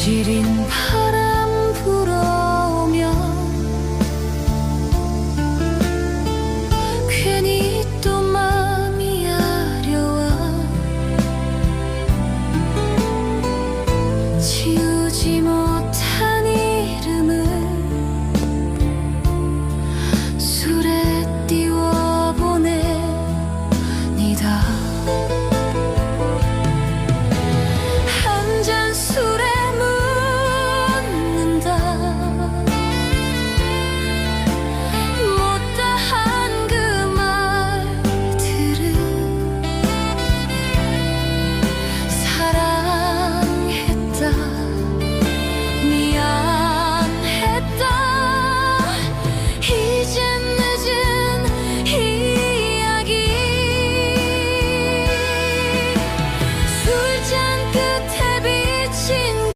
시린 바람 불어오면 괜히